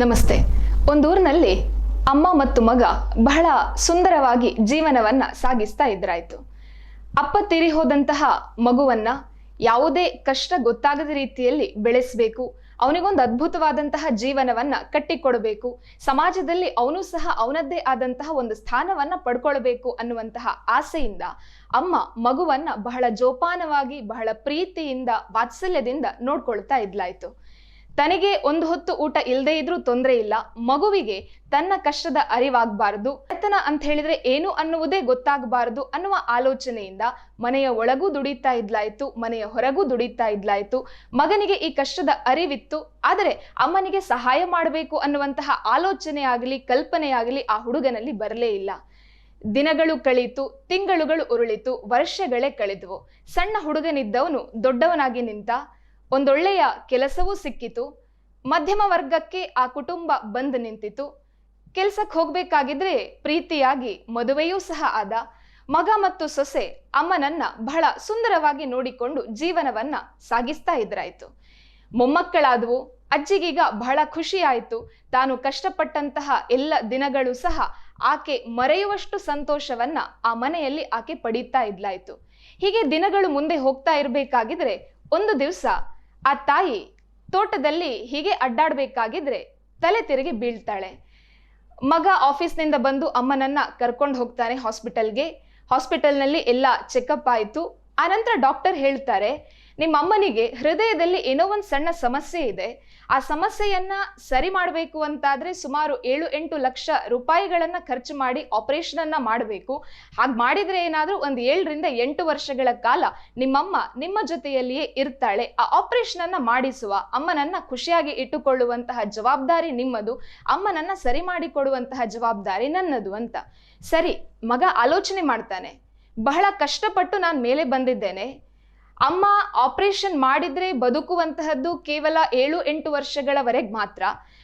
ನಮಸ್ತೆ. ಒಂದೂರಿನಲ್ಲಿ ಅಮ್ಮ ಮತ್ತು ಮಗ ಬಹಳ ಸುಂದರವಾಗಿ ಜೀವನವನ್ನ ಸಾಗಿಸ್ತಾ ಇದ್ರಾಯ್ತು. ಅಪ್ಪ ತೀರಿ ಹೋದಂತಹ ಮಗುವನ್ನ ಯಾವುದೇ ಕಷ್ಟ ಗೊತ್ತಾಗದ ರೀತಿಯಲ್ಲಿ ಬೆಳೆಸಬೇಕು, ಅವನಿಗೊಂದು ಅದ್ಭುತವಾದಂತಹ ಜೀವನವನ್ನ ಕಟ್ಟಿಕೊಡಬೇಕು, ಸಮಾಜದಲ್ಲಿ ಅವನು ಸಹ ಅವನದ್ದೇ ಆದಂತಹ ಒಂದು ಸ್ಥಾನವನ್ನ ಪಡ್ಕೊಳ್ಬೇಕು ಅನ್ನುವಂತಹ ಆಸೆಯಿಂದ ಅಮ್ಮ ಮಗುವನ್ನ ಬಹಳ ಜೋಪಾನವಾಗಿ, ಬಹಳ ಪ್ರೀತಿಯಿಂದ, ವಾತ್ಸಲ್ಯದಿಂದ ನೋಡ್ಕೊಳ್ತಾ ಇದ್ಲಾಯ್ತು. ತನಗೆ ಒಂದು ಹೊತ್ತು ಊಟ ಇಲ್ಲದೆ ಇದ್ರೂ ತೊಂದರೆ ಇಲ್ಲ. ಮಗುವಿಗೆ ತನ್ನ ಕಷ್ಟದ ಅರಿವಾಗಬಾರದು. ಬಡತನ ಅಂತ ಹೇಳಿದ್ರೆ ಏನು ಅನ್ನುವುದೇ ಗೊತ್ತಾಗಬಾರದು ಅನ್ನುವ ಆಲೋಚನೆಯಿಂದ ಮನೆಯ ಒಳಗೂ ದುಡಿತಾ ಇದ್ಲಾಯ್ತು, ಮನೆಯ ಹೊರಗೂ ದುಡಿತಾ ಇದ್ಲಾಯ್ತು. ಮಗನಿಗೆ ಈ ಕಷ್ಟದ ಅರಿವಿತ್ತು. ಆದರೆ ಅಮ್ಮನಿಗೆ ಸಹಾಯ ಮಾಡಬೇಕು ಅನ್ನುವಂತಹ ಆಲೋಚನೆ ಆಗಲಿ, ಕಲ್ಪನೆ ಆ ಹುಡುಗನಲ್ಲಿ ಬರಲೇ ಇಲ್ಲ. ದಿನಗಳು ಕಳೀತು, ತಿಂಗಳುಗಳು ಉರುಳಿತು, ವರ್ಷಗಳೇ ಕಳೆದವು. ಸಣ್ಣ ಹುಡುಗನಿದ್ದವನು ದೊಡ್ಡವನಾಗಿ ನಿಂತ ಒಂದೊಳ್ಳೆಯ ಕೆಲಸವೂ ಸಿಕ್ಕಿತು. ಮಧ್ಯಮ ವರ್ಗಕ್ಕೆ ಆ ಕುಟುಂಬ ಬಂದು ನಿಂತಿತು ಕೆಲ್ಸಕ್ಕೆ ಹೋಗ್ಬೇಕಾಗಿದ್ರೆ ಪ್ರೀತಿಯಾಗಿ ಮದುವೆಯೂ ಸಹ ಆದ. ಮಗ ಮತ್ತು ಸೊಸೆ ಅಮ್ಮನನ್ನ ಬಹಳ ಸುಂದರವಾಗಿ ನೋಡಿಕೊಂಡು ಜೀವನವನ್ನ ಸಾಗಿಸ್ತಾ ಇದ್ರಾಯ್ತು. ಮೊಮ್ಮಕ್ಕಳಾದವು, ಅಜ್ಜಿಗೀಗ ಬಹಳ ಖುಷಿ ತಾನು ಕಷ್ಟಪಟ್ಟಂತಹ ಎಲ್ಲ ದಿನಗಳು ಸಹ ಆಕೆ ಮರೆಯುವಷ್ಟು ಸಂತೋಷವನ್ನ ಆ ಮನೆಯಲ್ಲಿ ಆಕೆ ಪಡೀತಾ ಇದ್ಲಾಯ್ತು. ಹೀಗೆ ದಿನಗಳು ಮುಂದೆ ಹೋಗ್ತಾ ಇರಬೇಕಾಗಿದ್ರೆ ಒಂದು ದಿವಸ ಆ ತಾಯಿ ತೋಟದಲ್ಲಿ ಹೀಗೆ ಅಡ್ಡಾಡ್ಬೇಕಾಗಿದ್ರೆ ತಲೆ ತಿರುಗಿ ಬೀಳ್ತಾಳೆ. ಮಗ ಆಫೀಸ್ನಿಂದ ಬಂದು ಅಮ್ಮನನ್ನ ಕರ್ಕೊಂಡು ಹೋಗ್ತಾನೆ ಹಾಸ್ಪಿಟಲ್ಗೆ. ಹಾಸ್ಪಿಟಲ್ನಲ್ಲಿ ಎಲ್ಲ ಚೆಕಪ್ ಆಯಿತು. ಆನಂತರ ಡಾಕ್ಟರ್ ಹೇಳ್ತಾರೆ ನಿಮ್ಮ ಅಮ್ಮನಿಗೆ ಹೃದಯದಲ್ಲಿ ಏನೋ ಒಂದು ಸಣ್ಣ ಸಮಸ್ಯೆ ಇದೆ. ಆ ಸಮಸ್ಯೆಯನ್ನ ಸರಿ ಮಾಡಬೇಕು ಅಂತಾದ್ರೆ ಸುಮಾರು ಏಳು ಎಂಟು ಲಕ್ಷ ರೂಪಾಯಿಗಳನ್ನ ಖರ್ಚು ಮಾಡಿ ಆಪರೇಷನ್ ಅನ್ನ ಮಾಡಬೇಕು. ಹಾಗೆ ಮಾಡಿದ್ರೆ ಏನಾದರೂ ಒಂದು ಏಳರಿಂದ ಎಂಟು ವರ್ಷಗಳ ಕಾಲ ನಿಮ್ಮಮ್ಮ ನಿಮ್ಮ ಜೊತೆಯಲ್ಲಿಯೇ ಇರ್ತಾಳೆ. ಆ ಆಪರೇಷನ್ ಅನ್ನ ಮಾಡಿಸುವ, ಅಮ್ಮನನ್ನ ಖುಷಿಯಾಗಿ ಇಟ್ಟುಕೊಳ್ಳುವಂತಹ ಜವಾಬ್ದಾರಿ ನಿಮ್ಮದು. ಅಮ್ಮನನ್ನ ಸರಿ ಮಾಡಿಕೊಡುವಂತಹ ಜವಾಬ್ದಾರಿ ನನ್ನದು ಅಂತ. ಸರಿ, ಮಗ ಆಲೋಚನೆ ಮಾಡ್ತಾನೆ. ಬಹಳ ಕಷ್ಟಪಟ್ಟು ನಾನು ಮೇಲೆ ಬಂದಿದ್ದೇನೆ. ಅಮ್ಮ ಆಪರೇಷನ್ ಮಾಡಿದ್ರೆ ಬದುಕುವಂತಹದ್ದು ಕೇವಲ ಏಳು ಎಂಟು ವರ್ಷಗಳವರೆಗೆ ಮಾತ್ರ.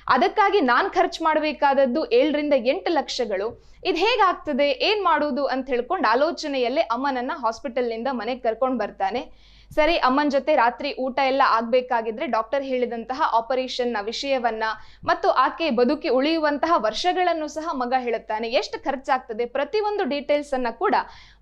ಅದಕ್ಕಾಗಿ ನಾನು ಖರ್ಚು ಮಾಡಬೇಕಾದದ್ದು ಏಳರಿಂದ ಎಂಟು ಲಕ್ಷಗಳು. ಇದು ಹೇಗಾಗ್ತದೆ? ಏನ್ ಮಾಡುವುದು ಅಂತ ಹೇಳ್ಕೊಂಡು ಆಲೋಚನೆಯಲ್ಲೇ ಅಮ್ಮನನ್ನ ಹಾಸ್ಪಿಟಲ್ನಿಂದ ಮನೆಗೆ ಕರ್ಕೊಂಡು ಬರ್ತಾನೆ. ಸರಿ, ಅಮ್ಮನ ಜೊತೆ ರಾತ್ರಿ ಊಟ ಎಲ್ಲ ಆಗ್ಬೇಕಾಗಿದ್ರೆ ಡಾಕ್ಟರ್ ಹೇಳಿದಂತಹ ಆಪರೇಷನ್ನ ವಿಷಯವನ್ನ ಮತ್ತು ಆಕೆ ಬದುಕಿ ಉಳಿಯುವಂತಹ ವರ್ಷಗಳನ್ನು ಸಹ ಮಗ ಹೇಳುತ್ತಾನೆ. ಎಷ್ಟು ಖರ್ಚಾಗ್ತದೆ? ಪ್ರತಿಯೊಂದು ಡೀಟೇಲ್ಸ್ ಅನ್ನ ಕೂಡ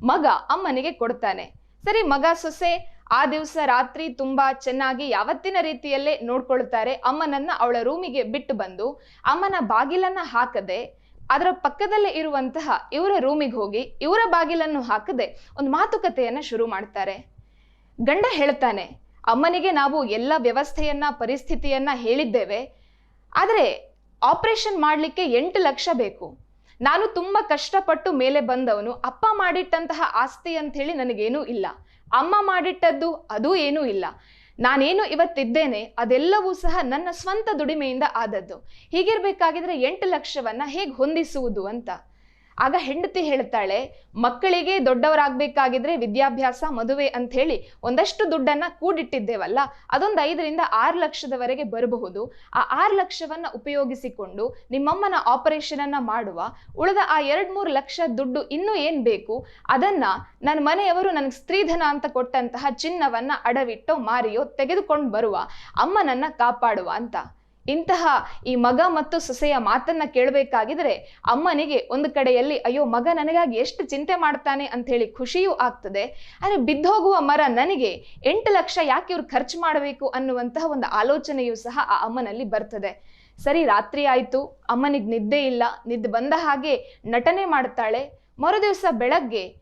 ಮಗ ಅಮ್ಮನಿಗೆ ಕೊಡ್ತಾನೆ. ಸರಿ, ಮಗ ಸೊಸೆ, ಆ ದಿವಸ ರಾತ್ರಿ ತುಂಬಾ ಚೆನ್ನಾಗಿ ಯಾವತ್ತಿನ ರೀತಿಯಲ್ಲೇ ನೋಡ್ಕೊಳ್ತಾರೆ. ಅಮ್ಮನನ್ನ ಅವಳ ರೂಮಿಗೆ ಬಿಟ್ಟು ಬಂದು, ಅಮ್ಮನ ಬಾಗಿಲನ್ನ ಹಾಕದೆ, ಅದರ ಪಕ್ಕದಲ್ಲೇ ಇರುವಂತಹ ಇವರ ರೂಮಿಗೆ ಹೋಗಿ, ಇವರ ಬಾಗಿಲನ್ನು ಹಾಕದೆ ಒಂದು ಮಾತುಕತೆಯನ್ನ ಶುರು ಮಾಡ್ತಾರೆ. ಗಂಡ ಹೇಳ್ತಾನೆ, ಅಮ್ಮನಿಗೆ ನಾವು ಎಲ್ಲ ವ್ಯವಸ್ಥೆಯನ್ನ, ಪರಿಸ್ಥಿತಿಯನ್ನ ಹೇಳಿದ್ದೇವೆ. ಆದರೆ, ಆಪರೇಷನ್ ಮಾಡಲಿಕ್ಕೆ ಎಂಟು ಲಕ್ಷ ಬೇಕು. ನಾನು ತುಂಬ ಕಷ್ಟಪಟ್ಟು ಮೇಲೆ ಬಂದವನು, ಅಪ್ಪ ಮಾಡಿಟ್ಟಂತಹ ಆಸ್ತಿ ಅಂತ ಹೇಳಿ ನನಗೇನೂ ಇಲ್ಲ. ಅಮ್ಮ ಮಾಡಿಟ್ಟದ್ದು ಅದೂ ಏನೂ ಇಲ್ಲ. ನಾನೇನು ಇವತ್ತಿದ್ದೇನೆ, ಅದೆಲ್ಲವೂ ಸಹ ನನ್ನ ಸ್ವಂತ ದುಡಿಮೆಯಿಂದ ಆದದ್ದು. ಹೀಗಿರ್ಬೇಕಾಗಿದ್ರೆ ಎಂಟು ಲಕ್ಷವನ್ನ ಹೇಗೆ ಹೊಂದಿಸುವುದು ಅಂತ. ಆಗ ಹೆಂಡತಿ ಹೇಳ್ತಾಳೆ, ಮಕ್ಕಳಿಗೆ ದೊಡ್ಡವರಾಗಬೇಕಾಗಿದ್ರೆ ವಿದ್ಯಾಭ್ಯಾಸ, ಮದುವೆ ಅಂತ ಹೇಳಿ ಒಂದಷ್ಟು ದುಡ್ಡನ್ನ ಕೂಡಿಟ್ಟಿದ್ದೇವಲ್ಲ, ಅದೊಂದು ಐದರಿಂದ ಆರು ಲಕ್ಷದವರೆಗೆ ಬರಬಹುದು. ಆ ಆರು ಲಕ್ಷವನ್ನ ಉಪಯೋಗಿಸಿಕೊಂಡು ನಿಮ್ಮಮ್ಮನ ಆಪರೇಷನ್ ಅನ್ನ ಮಾಡುವ, ಉಳಿದ ಆ ಎರಡ್ ಮೂರು ಲಕ್ಷ ದುಡ್ಡು ಇನ್ನೂ ಏನ್ ಬೇಕು, ಅದನ್ನ ನನ್ನ ಮನೆಯವರು ನನಗೆ ಸ್ತ್ರೀಧನ ಅಂತ ಕೊಟ್ಟಂತಹ ಚಿನ್ನವನ್ನ ಅಡವಿಟ್ಟೋ, ಮಾರಿಯೋ ತೆಗೆದುಕೊಂಡು ಬರುವ, ಅಮ್ಮನನ್ನ ಕಾಪಾಡುವ ಅಂತ. ಇಂತಹ ಈ ಮಗ ಮತ್ತು ಸೊಸೆಯ ಮಾತನ್ನ ಕೇಳಬೇಕಾಗಿದ್ರೆ ಅಮ್ಮನಿಗೆ ಒಂದು ಕಡೆಯಲ್ಲಿ, ಅಯ್ಯೋ, ಮಗ ನನಗಾಗಿ ಎಷ್ಟು ಚಿಂತೆ ಮಾಡ್ತಾನೆ ಅಂತ ಹೇಳಿ ಖುಷಿಯೂ ಆಗ್ತದೆ. ಆದರೆ ಬಿದ್ದೋಗುವ ಮರ ನನಗೆ ಎಂಟು ಲಕ್ಷ ಯಾಕೆ ಇವ್ರು ಖರ್ಚು ಮಾಡಬೇಕು ಅನ್ನುವಂತಹ ಒಂದು ಆಲೋಚನೆಯೂ ಸಹ ಆ ಅಮ್ಮನಲ್ಲಿ ಬರ್ತದೆ. ಸರಿ, ರಾತ್ರಿ ಆಯಿತು. ಅಮ್ಮನಿಗೆ ನಿದ್ದೆ ಇಲ್ಲ. ನಿದ್ದೆ ಬಂದ ಹಾಗೆ ನಟನೆ ಮಾಡ್ತಾಳೆ. ಮರುದಿವಸ ಬೆಳಗ್ಗೆ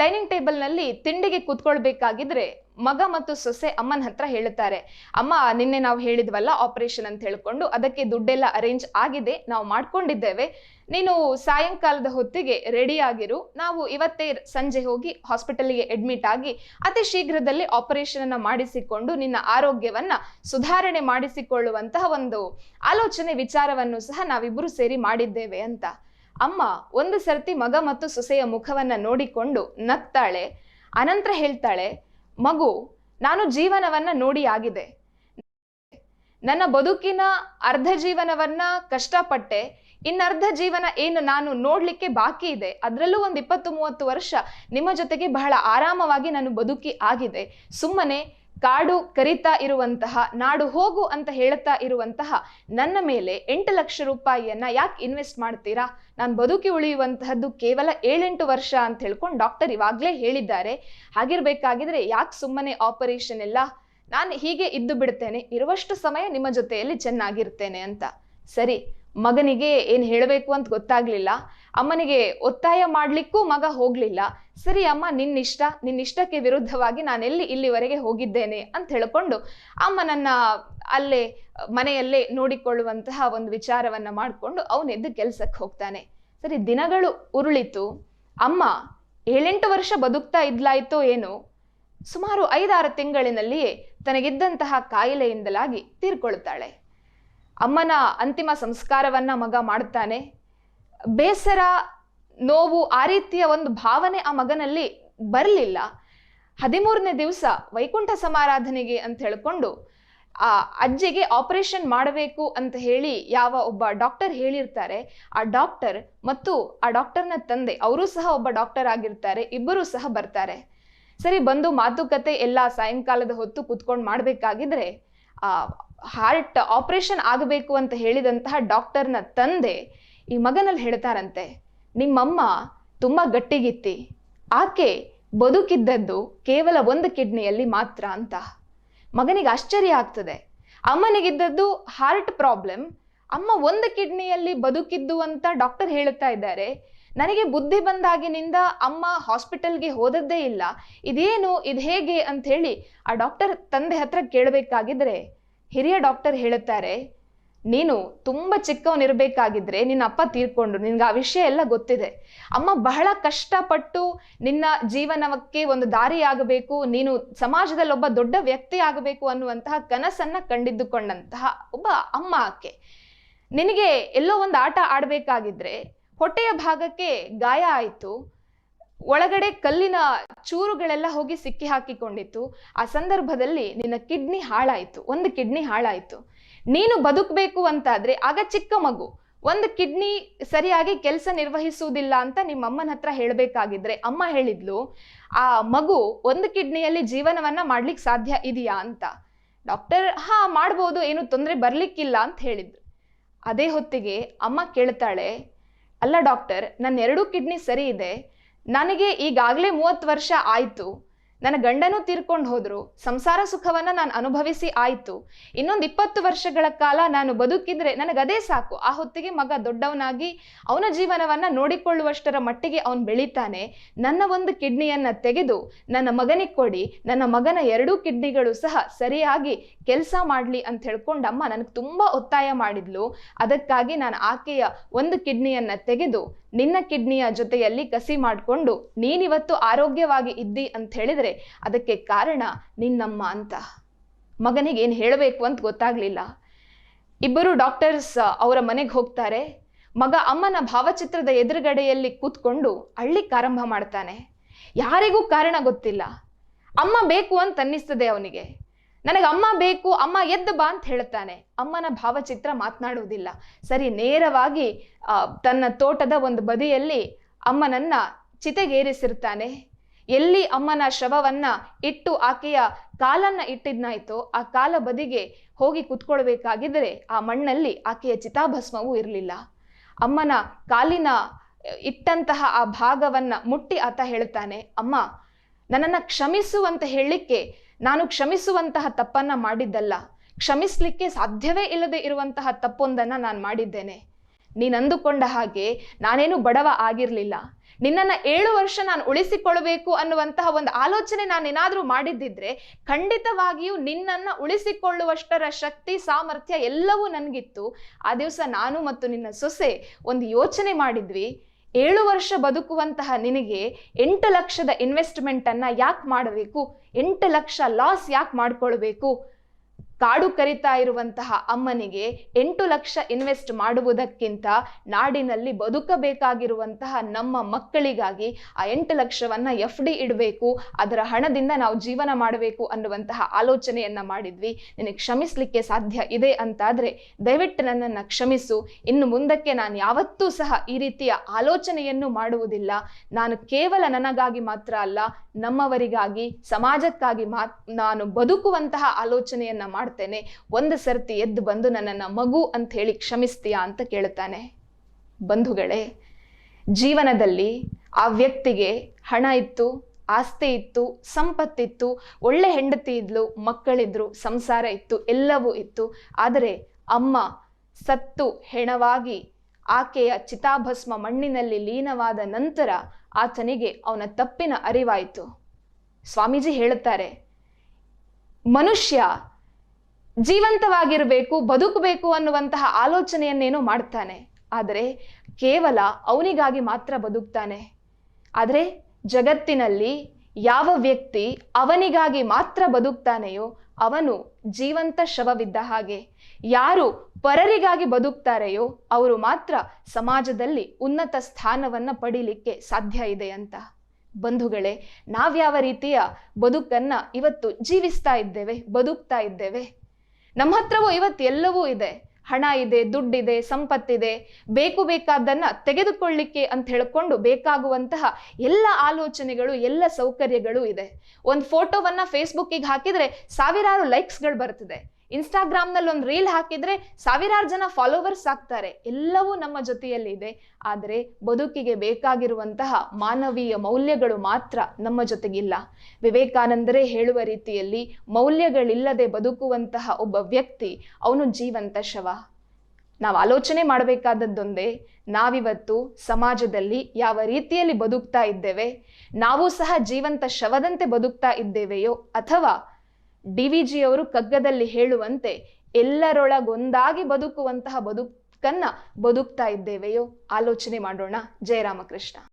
ಡೈನಿಂಗ್ ಟೇಬಲ್ನಲ್ಲಿ ತಿಂಡಿಗೆ ಕೂತ್ಕೊಳ್ಬೇಕಾಗಿದ್ರೆ ಮಗ ಮತ್ತು ಸೊಸೆ ಅಮ್ಮನ ಹತ್ರ ಹೇಳುತ್ತಾರೆ, ಅಮ್ಮ, ನಿನ್ನೆ ನಾವು ಹೇಳಿದ್ವಲ್ಲ ಆಪರೇಷನ್ ಅಂತ ಹೇಳ್ಕೊಂಡು ಅದಕ್ಕೆ ದುಡ್ಡೆಲ್ಲ ಅರೇಂಜ್ ಆಗಿದೆ, ನಾವು ಮಾಡ್ಕೊಂಡಿದ್ದೇವೆ. ನೀನು ಸಾಯಂಕಾಲದ ಹೊತ್ತಿಗೆ ರೆಡಿ ಆಗಿರು. ನಾವು ಇವತ್ತೇ ಸಂಜೆ ಹೋಗಿ ಹಾಸ್ಪಿಟಲ್ಗೆ ಅಡ್ಮಿಟ್ ಆಗಿ ಅತಿ ಶೀಘ್ರದಲ್ಲಿ ಆಪರೇಷನ್ ಅನ್ನ ಮಾಡಿಸಿಕೊಂಡು ನಿನ್ನ ಆರೋಗ್ಯವನ್ನ ಸುಧಾರಣೆ ಮಾಡಿಸಿಕೊಳ್ಳುವಂತಹ ಒಂದು ಆಲೋಚನೆ, ವಿಚಾರವನ್ನು ಸಹ ನಾವಿಬ್ಬರು ಸೇರಿ ಮಾಡಿದ್ದೇವೆ, ಅಂತ. ಅಮ್ಮ, ಒಂದು ಸರ್ತಿ ಮಗ ಮತ್ತು ಸೊಸೆಯ ಮುಖವನ್ನ ನೋಡಿಕೊಂಡು ನಗ್ತಾಳೆ. ಅನಂತರ ಹೇಳ್ತಾಳೆ, ಮಗು, ನಾನು ಜೀವನವನ್ನ ನೋಡಿ ಆಗಿದೆ. ನನ್ನ ಬದುಕಿನ ಅರ್ಧ ಜೀವನವನ್ನ ಕಷ್ಟಪಟ್ಟೆ. ಇನ್ನರ್ಧ ಜೀವನ ಏನು ನಾನು ನೋಡ್ಲಿಕ್ಕೆ ಬಾಕಿ ಇದೆ. ಅದರಲ್ಲೂ ಒಂದು ಇಪ್ಪತ್ತು ಮೂವತ್ತು ವರ್ಷ ನಿಮ್ಮ ಜೊತೆಗೆ ಬಹಳ ಆರಾಮವಾಗಿ ನಾನು ಬದುಕಿ ಆಗಿದೆ. ಸುಮ್ಮನೆ ಕಾಡು ಕರಿತಾ ಇರುವಂತಹ, ನಾಡು ಹೋಗು ಅಂತ ಹೇಳ್ತಾ ಇರುವಂತಹ ನನ್ನ ಮೇಲೆ ಎಂಟು ಲಕ್ಷ ರೂಪಾಯಿಯನ್ನ ಯಾಕೆ ಇನ್ವೆಸ್ಟ್ ಮಾಡ್ತೀರಾ? ನಾನು ಬದುಕಿ ಉಳಿಯುವಂತಹದ್ದು ಕೇವಲ ಏಳೆಂಟು ವರ್ಷ ಅಂತ ಹೇಳ್ಕೊಂಡು ಡಾಕ್ಟರ್ ಇವಾಗಲೇ ಹೇಳಿದ್ದಾರೆ. ಹಾಗಿರ್ಬೇಕಾಗಿದ್ರೆ ಯಾಕೆ ಸುಮ್ಮನೆ ಆಪರೇಷನ್ ಎಲ್ಲ? ನಾನು ಹೀಗೆ ಇದ್ದು ಬಿಡ್ತೇನೆ, ಇರುವಷ್ಟು ಸಮಯ ನಿಮ್ಮ ಜೊತೆಯಲ್ಲಿ ಚೆನ್ನಾಗಿರ್ತೇನೆ ಅಂತ. ಸರಿ ಮಗನಿಗೆ ಏನು ಹೇಳಬೇಕು ಅಂತ ಗೊತ್ತಾಗ್ಲಿಲ್ಲ. ಅಮ್ಮನಿಗೆ ಒತ್ತಾಯ ಮಾಡ್ಲಿಕ್ಕೂ ಮಗ ಹೋಗ್ಲಿಲ್ಲ. ಸರಿ ಅಮ್ಮ, ನಿನ್ನಿಷ್ಟ, ನಿನ್ನಿಷ್ಟಕ್ಕೆ ವಿರುದ್ಧವಾಗಿ ನಾನೆಲ್ಲಿ ಇಲ್ಲಿವರೆಗೆ ಹೋಗಿದ್ದೇನೆ ಅಂತ ಹೇಳ್ಕೊಂಡು ಅಮ್ಮನನ್ನ ಅಲ್ಲೇ, ಮನೆಯಲ್ಲೇ ನೋಡಿಕೊಳ್ಳುವಂತಹ ಒಂದು ವಿಚಾರವನ್ನ ಮಾಡಿಕೊಂಡು ಅವನೆದ್ದು ಕೆಲ್ಸಕ್ಕೆ ಹೋಗ್ತಾನೆ. ಸರಿ, ದಿನಗಳು ಉರುಳಿತು. ಅಮ್ಮ, ಏಳೆಂಟು ವರ್ಷ ಬದುಕ್ತಾ ಇದ್ಲಾಯ್ತೋ ಏನು? ಸುಮಾರು ಐದಾರು ತಿಂಗಳಿನಲ್ಲಿಯೇ ತನಗಿದ್ದಂತಹ ಕಾಯಿಲೆಯಿಂದಲಾಗಿ ತೀರ್ಕೊಳ್ತಾಳೆ. ಅಮ್ಮನ ಅಂತಿಮ ಸಂಸ್ಕಾರವನ್ನ ಮಗ ಮಾಡ್ತಾನೆ ಬೇಸರ, ನೋವು ಆ ರೀತಿಯ ಒಂದು ಭಾವನೆ ಆ ಮಗನಲ್ಲಿ ಬರಲಿಲ್ಲ. ಹದಿಮೂರನೇ ದಿವಸ ವೈಕುಂಠ ಸಮಾರಾಧನೆಗೆ ಅಂತ ಹೇಳ್ಕೊಂಡು, ಆ ಅಜ್ಜಿಗೆ ಆಪರೇಷನ್ ಮಾಡಬೇಕು ಅಂತ ಹೇಳಿ ಯಾವ ಒಬ್ಬ ಡಾಕ್ಟರ್ ಹೇಳಿರ್ತಾರೆ. ಆ ಡಾಕ್ಟರ್ ಮತ್ತು ಆ ಡಾಕ್ಟರ್ನ ತಂದೆ, ಅವರು ಸಹ ಒಬ್ಬ ಡಾಕ್ಟರ್ ಆಗಿರ್ತಾರೆ, ಇಬ್ಬರೂ ಸಹ ಬರ್ತಾರೆ. ಸರಿ, ಬಂದು ಮಾತುಕತೆ ಎಲ್ಲ ಸಾಯಂಕಾಲದ ಹೊತ್ತು ಕುತ್ಕೊಂಡು ಮಾಡಬೇಕಾಗಿದ್ರೆ ಹಾರ್ಟ್ ಆಪರೇಷನ್ ಆಗಬೇಕು ಅಂತ ಹೇಳಿದಂತಹ ಡಾಕ್ಟರ್ನ ತಂದೆ ಈ ಮಗನಲ್ಲಿ ಹೇಳ್ತಾರಂತೆ, ನಿಮ್ಮಮ್ಮ ತುಂಬ ಗಟ್ಟಿಗಿತ್ತಿ, ಆಕೆ ಬದುಕಿದ್ದದ್ದು ಕೇವಲ ಒಂದು ಕಿಡ್ನಿಯಲ್ಲಿ ಮಾತ್ರ ಅಂತ. ಮಗನಿಗೆ ಆಶ್ಚರ್ಯ ಆಗ್ತದೆ. ಅಮ್ಮನಿಗಿದ್ದದ್ದು ಹಾರ್ಟ್ ಪ್ರಾಬ್ಲಮ್ ಅಮ್ಮ ಒಂದು ಕಿಡ್ನಿಯಲ್ಲಿ ಬದುಕಿದ್ದು ಅಂತ ಡಾಕ್ಟರ್ ಹೇಳುತ್ತಾ ಇದ್ದಾರೆ. ನನಗೆ ಬುದ್ಧಿ ಬಂದಾಗಿನಿಂದ ಅಮ್ಮ ಹಾಸ್ಪಿಟಲ್ಗೆ ಹೋದದ್ದೇ ಇಲ್ಲ. ಇದೇನು, ಇದು ಹೇಗೆ ಅಂತ ಹೇಳಿ ಆ ಡಾಕ್ಟರ್ ತಂದೆ ಹತ್ರ ಕೇಳಬೇಕಾಗಿದ್ರೆ, ಹಿರಿಯ ಡಾಕ್ಟರ್ ಹೇಳುತ್ತಾರೆ, ನೀನು ತುಂಬ ಚಿಕ್ಕವನಿರಬೇಕಾಗಿದ್ರೆ ನಿನ್ನ ಅಪ್ಪ ತೀರ್ಕೊಂಡು, ನಿನ್ಗೆ ಆ ವಿಷಯ ಎಲ್ಲ ಗೊತ್ತಿದೆ. ಅಮ್ಮ ಬಹಳ ಕಷ್ಟಪಟ್ಟು ನಿನ್ನ ಜೀವನಕ್ಕೆ ಒಂದು ದಾರಿ ಆಗಬೇಕು ನೀನು ಸಮಾಜದಲ್ಲಿ ಒಬ್ಬ ದೊಡ್ಡ ವ್ಯಕ್ತಿ ಆಗಬೇಕು ಅನ್ನುವಂತಹ ಕನಸನ್ನ ಕಂಡಿದ್ದುಕೊಂಡಂತಹ ಒಬ್ಬ ಅಮ್ಮ ಆಕೆ. ನಿನಗೆ ಎಲ್ಲೋ ಒಂದು ಆಟ ಆಡಬೇಕಾಗಿದ್ರೆ ಹೊಟ್ಟೆಯ ಭಾಗಕ್ಕೆ ಗಾಯ ಆಯಿತು. ಒಳಗಡೆ ಕಲ್ಲಿನ ಚೂರುಗಳೆಲ್ಲ ಹೋಗಿ ಸಿಕ್ಕಿ ಹಾಕಿಕೊಂಡಿತ್ತು. ಆ ಸಂದರ್ಭದಲ್ಲಿ ನಿನ್ನ ಕಿಡ್ನಿ ಹಾಳಾಯಿತು. ಒಂದು ಕಿಡ್ನಿ ಹಾಳಾಯಿತು. ನೀನು ಬದುಕಬೇಕು ಅಂತಾದ್ರೆ ಆಗ ಚಿಕ್ಕ ಮಗು. ಒಂದು ಕಿಡ್ನಿ ಸರಿಯಾಗಿ ಕೆಲಸ ನಿರ್ವಹಿಸುವುದಿಲ್ಲ ಅಂತ ನಿಮ್ಮ ಅಮ್ಮನ ಹತ್ರ ಹೇಳಬೇಕಾಗಿದ್ರೆ ಅಮ್ಮ ಹೇಳಿದ್ಲು, ಆ ಮಗು ಒಂದು ಕಿಡ್ನಿಯಲ್ಲಿ ಜೀವನವನ್ನ ಮಾಡ್ಲಿಕ್ಕೆ ಸಾಧ್ಯ ಇದೆಯಾ ಅಂತ. ಡಾಕ್ಟರ್, ಹಾ, ಮಾಡ್ಬೋದು, ಏನು ತೊಂದರೆ ಬರ್ಲಿಕ್ಕಿಲ್ಲ ಅಂತ ಹೇಳಿದ್ರು. ಅದೇ ಹೊತ್ತಿಗೆ ಅಮ್ಮ ಕೇಳ್ತಾಳೆ ಅಲ್ಲ ಡಾಕ್ಟರ್ ನನ್ನ ಎರಡೂ ಕಿಡ್ನಿ ಸರಿ ಇದೆ. ನನಗೆ ಈಗಾಗಲೇ ಮೂವತ್ತು ವರ್ಷ ಆಯಿತು. ನನ್ನ ಗಂಡನೂ ತೀರ್ಕೊಂಡು ಹೋದ್ರು. ಸಂಸಾರ ಸುಖವನ್ನ ನಾನು ಅನುಭವಿಸಿ ಆಯಿತು. ಇನ್ನೊಂದು ಇಪ್ಪತ್ತು ವರ್ಷಗಳ ಕಾಲ ನಾನು ಬದುಕಿದ್ರೆ ನನಗದೇ ಸಾಕು. ಆ ಹೊತ್ತಿಗೆ ಮಗ ದೊಡ್ಡವನಾಗಿ ಅವನ ಜೀವನವನ್ನ ನೋಡಿಕೊಳ್ಳುವಷ್ಟರ ಮಟ್ಟಿಗೆ ಅವನು ಬೆಳೀತಾನೆ. ನನ್ನ ಒಂದು ಕಿಡ್ನಿಯನ್ನ ತೆಗೆದು ನನ್ನ ಮಗನಿಗೆ ಕೊಡಿ. ನನ್ನ ಮಗನ ಎರಡೂ ಕಿಡ್ನಿಗಳು ಸಹ ಸರಿಯಾಗಿ ಕೆಲಸ ಮಾಡಲಿ ಅಂತ ಹೇಳ್ಕೊಂಡು ಅಮ್ಮ ನನಗೆ ತುಂಬ ಒತ್ತಾಯ ಮಾಡಿದ್ಲು. ಅದಕ್ಕಾಗಿ ನಾನು ಆಕೆಯ ಒಂದು ಕಿಡ್ನಿಯನ್ನ ತೆಗೆದು ನಿನ್ನ ಕಿಡ್ನಿಯ ಜೊತೆಯಲ್ಲಿ ಕಸಿ ಮಾಡಿಕೊಂಡು ನೀನಿವತ್ತು ಆರೋಗ್ಯವಾಗಿ ಇದ್ದಿ ಅಂತ ಹೇಳಿದರೆ ಅದಕ್ಕೆ ಕಾರಣ ನಿನ್ನಮ್ಮ ಅಂತ. ಮಗನಿಗೆ ಏನು ಹೇಳಬೇಕು ಅಂತ ಗೊತ್ತಾಗಲಿಲ್ಲ. ಇಬ್ಬರು ಡಾಕ್ಟರ್ಸ್ ಅವರ ಮನೆಗೆ ಹೋಗ್ತಾರೆ. ಮಗ ಅಮ್ಮನ ಭಾವಚಿತ್ರದ ಎದುರುಗಡೆಯಲ್ಲಿ ಕೂತ್ಕೊಂಡು ಅಳ್ಳಿಕ್ಕೆ ಆರಂಭ ಮಾಡ್ತಾನೆ. ಯಾರಿಗೂ ಕಾರಣ ಗೊತ್ತಿಲ್ಲ. ಅಮ್ಮ ಬೇಕು ಅಂತ ಅನ್ನಿಸ್ತದೆ ಅವನಿಗೆ. ನನಗೆ ಅಮ್ಮ ಬೇಕು, ಅಮ್ಮ ಎದ್ದು ಬಾ ಅಂತ ಹೇಳ್ತಾನೆ ಅಮ್ಮನ ಭಾವಚಿತ್ರ ಮಾತನಾಡುವುದಿಲ್ಲ. ಸರಿ, ನೇರವಾಗಿ ತನ್ನ ತೋಟದ ಒಂದು ಬದಿಯಲ್ಲಿ ಅಮ್ಮನನ್ನ ಚಿತೆಗೇರಿಸಿರ್ತಾನೆ ಎಲ್ಲಿ ಅಮ್ಮನ ಶವವನ್ನ ಇಟ್ಟು ಆಕೆಯ ಕಾಲನ್ನ ಇಟ್ಟಿದ್ನಾಯ್ತೋ, ಆ ಕಾಲ ಬದಿಗೆ ಹೋಗಿ ಕುತ್ಕೊಳ್ಬೇಕಾಗಿದ್ರೆ ಆ ಮಣ್ಣಲ್ಲಿ ಆಕೆಯ ಚಿತಾಭಸ್ಮವೂ ಇರಲಿಲ್ಲ. ಅಮ್ಮನ ಕಾಲಿನ ಇಟ್ಟಂತಹ ಆ ಭಾಗವನ್ನ ಮುಟ್ಟಿ ಆತ ಹೇಳ್ತಾನೆ ಅಮ್ಮ, ನನ್ನನ್ನು ಕ್ಷಮಿಸು ಅಂತ ಹೇಳಲಿಕ್ಕೆ ನಾನು ಕ್ಷಮಿಸುವಂತಹ ತಪ್ಪನ್ನ ಮಾಡಿದ್ದಲ್ಲ, ಕ್ಷಮಿಸಲಿಕ್ಕೆ ಸಾಧ್ಯವೇ ಇಲ್ಲದೆ ಇರುವಂತಹ ತಪ್ಪೊಂದನ್ನು ನಾನು ಮಾಡಿದ್ದೇನೆ. ನೀನಂದುಕೊಂಡ ಹಾಗೆ ನಾನೇನು ಬಡವ ಆಗಿರಲಿಲ್ಲ. ನಿನ್ನನ್ನು ಏಳು ವರ್ಷ ನಾನು ಉಳಿಸಿಕೊಳ್ಳಬೇಕು ಅನ್ನುವಂತಹ ಒಂದು ಆಲೋಚನೆ ನಾನೇನಾದರೂ ಮಾಡಿದ್ದಿದ್ರೆ ಖಂಡಿತವಾಗಿಯೂ ನಿನ್ನನ್ನು ಉಳಿಸಿಕೊಳ್ಳುವಷ್ಟರ ಶಕ್ತಿ, ಸಾಮರ್ಥ್ಯ ಎಲ್ಲವೂ ನನಗಿತ್ತು. ಆ ದಿವಸ ನಾನು ಮತ್ತು ನಿನ್ನ ಸೊಸೆ ಒಂದು ಯೋಚನೆ ಮಾಡಿದ್ವಿ. ಏಳು ವರ್ಷ ಬದುಕುವಂತಹ ನಿನಗೆ ಎಂಟು ಲಕ್ಷದ ಇನ್ವೆಸ್ಟ್ಮೆಂಟನ್ನು ಯಾಕೆ ಮಾಡಬೇಕು? ಎಂಟು ಲಕ್ಷ ಲಾಸ್ ಯಾಕೆ ಮಾಡ್ಕೊಳ್ಬೇಕು? ಕಾಡು ಕರಿತಾ ಇರುವಂತಹ ಅಮ್ಮನಿಗೆ ಎಂಟು ಲಕ್ಷ ಇನ್ವೆಸ್ಟ್ ಮಾಡುವುದಕ್ಕಿಂತ ನಾಡಿನಲ್ಲಿ ಬದುಕಬೇಕಾಗಿರುವಂತಹ ನಮ್ಮ ಮಕ್ಕಳಿಗಾಗಿ ಆ ಎಂಟು ಲಕ್ಷವನ್ನ ಎಫ್ ಡಿ ಇಡಬೇಕು, ಅದರ ಹಣದಿಂದ ನಾವು ಜೀವನ ಮಾಡಬೇಕು ಅನ್ನುವಂತಹ ಆಲೋಚನೆಯನ್ನ ಮಾಡಿದ್ವಿ. ನಿನಗೆ ಕ್ಷಮಿಸಲಿಕ್ಕೆ ಸಾಧ್ಯ ಇದೆ ಅಂತಾದ್ರೆ ದಯವಿಟ್ಟು ನನ್ನನ್ನು ಕ್ಷಮಿಸು. ಇನ್ನು ಮುಂದಕ್ಕೆ ನಾನು ಯಾವತ್ತೂ ಸಹ ಈ ರೀತಿಯ ಆಲೋಚನೆಯನ್ನು ಮಾಡುವುದಿಲ್ಲ. ನಾನು ಕೇವಲ ನನಗಾಗಿ ಮಾತ್ರ ಅಲ್ಲ ನಮ್ಮವರಿಗಾಗಿ, ಸಮಾಜಕ್ಕಾಗಿ ಮಾ ನಾನು ಬದುಕುವಂತಹ ಆಲೋಚನೆಯನ್ನ ಮಾಡ್ತೇನೆ. ಒಂದು ಸರ್ತಿ ಎದ್ದು ಬಂದು ನನ್ನನ್ನು ಮಗು ಅಂತ ಹೇಳಿ ಕ್ಷಮಿಸ್ತೀಯಾ ಅಂತ ಕೇಳ್ತಾನೆ ಬಂಧುಗಳೇ, ಜೀವನದಲ್ಲಿ ಆ ವ್ಯಕ್ತಿಗೆ ಹಣ ಇತ್ತು, ಆಸ್ತಿ ಇತ್ತು, ಸಂಪತ್ತಿತ್ತು, ಒಳ್ಳೆ ಹೆಂಡತಿ ಇದ್ಲು, ಮಕ್ಕಳಿದ್ರು, ಸಂಸಾರ ಇತ್ತು, ಎಲ್ಲವೂ ಇತ್ತು. ಆದರೆ ಅಮ್ಮ ಸತ್ತು ಹೆಣವಾಗಿ ಆಕೆಯ ಚಿತಾಭಸ್ಮ ಮಣ್ಣಿನಲ್ಲಿ ಲೀನವಾದ ನಂತರ ಆತನಿಗೆ ಅವನ ತಪ್ಪಿನ ಅರಿವಾಯಿತು. ಸ್ವಾಮೀಜಿ ಹೇಳುತ್ತಾರೆ, ಮನುಷ್ಯ ಜೀವಂತವಾಗಿರಬೇಕು, ಬದುಕಬೇಕು ಅನ್ನುವಂತಹ ಆಲೋಚನೆಯನ್ನೇನೋ ಮಾಡ್ತಾನೆ. ಆದರೆ ಕೇವಲ ಅವನಿಗಾಗಿ ಮಾತ್ರ ಬದುಕ್ತಾನೆ. ಆದರೆ ಜಗತ್ತಿನಲ್ಲಿ ಯಾವ ವ್ಯಕ್ತಿ ಅವನಿಗಾಗಿ ಮಾತ್ರ ಬದುಕ್ತಾನೆಯೋ ಅವನು ಜೀವಂತ ಶವವಿದ್ದ ಹಾಗೆ. ಯಾರು ಪರರಿಗಾಗಿ ಬದುಕ್ತಾರೆಯೋ ಅವರು ಮಾತ್ರ ಸಮಾಜದಲ್ಲಿ ಉನ್ನತ ಸ್ಥಾನವನ್ನ ಪಡೀಲಿಕ್ಕೆ ಸಾಧ್ಯ ಇದೆ ಅಂತ. ಬಂಧುಗಳೇ, ನಾವ್ಯಾವ ರೀತಿಯ ಬದುಕನ್ನ ಇವತ್ತು ಜೀವಿಸ್ತಾ ಇದ್ದೇವೆ, ಬದುಕ್ತಾ ಇದ್ದೇವೆ. ನಮ್ಮ ಹತ್ರವೂ ಇವತ್ತು ಎಲ್ಲವೂ ಇದೆ. ಹಣ ಇದೆ, ದುಡ್ಡಿದೆ, ಸಂಪತ್ತಿದೆ. ಬೇಕು ಬೇಕಾದ್ದನ್ನ ತೆಗೆದುಕೊಳ್ಳಿಕ್ಕೆ ಅಂತ ಹೇಳ್ಕೊಂಡು ಬೇಕಾಗುವಂತಹ ಎಲ್ಲ ಆಲೋಚನೆಗಳು, ಎಲ್ಲ ಸೌಕರ್ಯಗಳು ಇದೆ. ಒಂದು ಫೋಟೋವನ್ನ ಫೇಸ್ಬುಕ್ಕಿಗೆ ಹಾಕಿದ್ರೆ ಸಾವಿರಾರು ಲೈಕ್ಸ್ಗಳು ಬರ್ತದೆ. ಇನ್ಸ್ಟಾಗ್ರಾಮ್ನಲ್ಲಿ ಒಂದು ರೀಲ್ ಹಾಕಿದ್ರೆ ಸಾವಿರಾರು ಜನ ಫಾಲೋವರ್ಸ್ ಆಗ್ತಾರೆ. ಎಲ್ಲವೂ ನಮ್ಮ ಜೊತೆಯಲ್ಲಿ ಇದೆ ಆದರೆ ಬದುಕಿಗೆ ಬೇಕಾಗಿರುವಂತಹ ಮಾನವೀಯ ಮೌಲ್ಯಗಳು ಮಾತ್ರ ನಮ್ಮ ಜೊತೆಗಿಲ್ಲ. ವಿವೇಕಾನಂದರೇ ಹೇಳುವ ರೀತಿಯಲ್ಲಿ ಮೌಲ್ಯಗಳಿಲ್ಲದೆ ಬದುಕುವಂತಹ ಒಬ್ಬ ವ್ಯಕ್ತಿ ಅವನು ಜೀವಂತ ಶವ. ನಾವು ಆಲೋಚನೆ ಮಾಡಬೇಕಾದದ್ದೊಂದೇ, ನಾವಿವತ್ತು ಸಮಾಜದಲ್ಲಿ ಯಾವ ರೀತಿಯಲ್ಲಿ ಬದುಕ್ತಾ ಇದ್ದೇವೆ, ನಾವು ಸಹ ಜೀವಂತ ಶವದಂತೆ ಬದುಕ್ತಾ ಇದ್ದೇವೆಯೋ ಅಥವಾ ಡಿ ವಿ ಜಿಯವರು ಕಗ್ಗದಲ್ಲಿ ಹೇಳುವಂತೆ ಎಲ್ಲರೊಳಗೊಂದಾಗಿ ಬದುಕುವಂತಹ ಬದುಕನ್ನ ಬದುಕ್ತಾ ಇದ್ದೇವೆಯೋ? ಆಲೋಚನೆ ಮಾಡೋಣ. ಜಯರಾಮಕೃಷ್ಣ.